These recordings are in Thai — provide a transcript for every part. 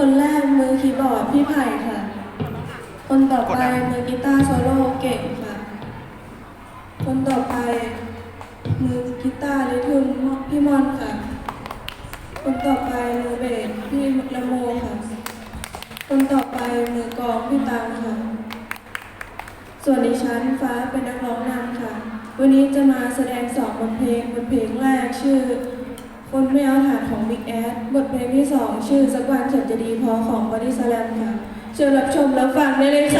วงนะคะคนแรกมือคีย์บอร์ดพี่ไผ่ค่ะ คนต่อไปมือกีตาร์โซโล่เก่งค่ะ คนต่อไป มือกีตาร์ลิทึมพี่มอนค่ะ คนต่อไปมือเบสพี่ละโมค่ะ คนต่อไปมือกลองพี่ตังค่ะ ส่วนดิฉันฟ้าเป็นนักร้องนำค่ะ วันนี้จะมาแสดงสองบทเพลงบทเพลงแรกชื่อ คนไม่เอาฐานของ Big a d บทเพลงที่สองชื่อสักวันฉันจะดีพอของบอดี้แลมค่ะ เชิญรับชมรับฟังได้เลยค่ะ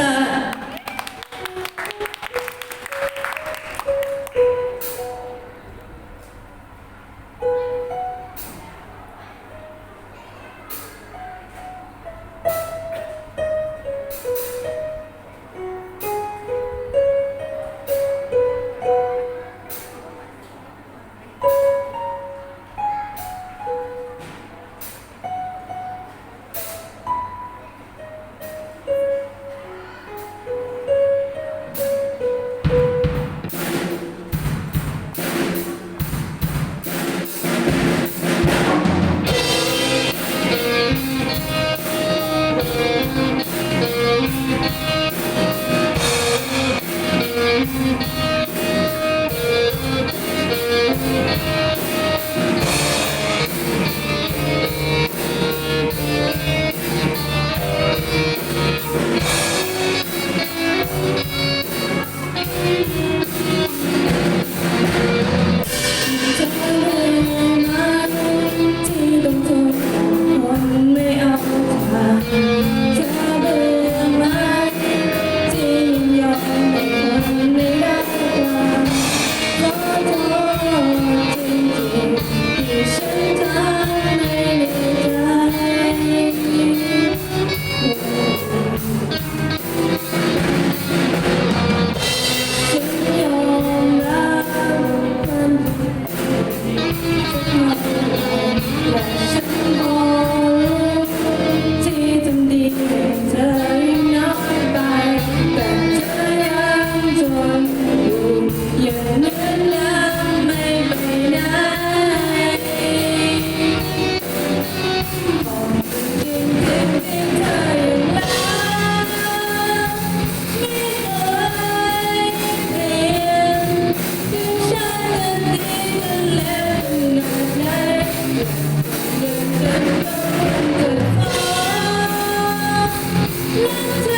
you.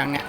ยังเนี่ย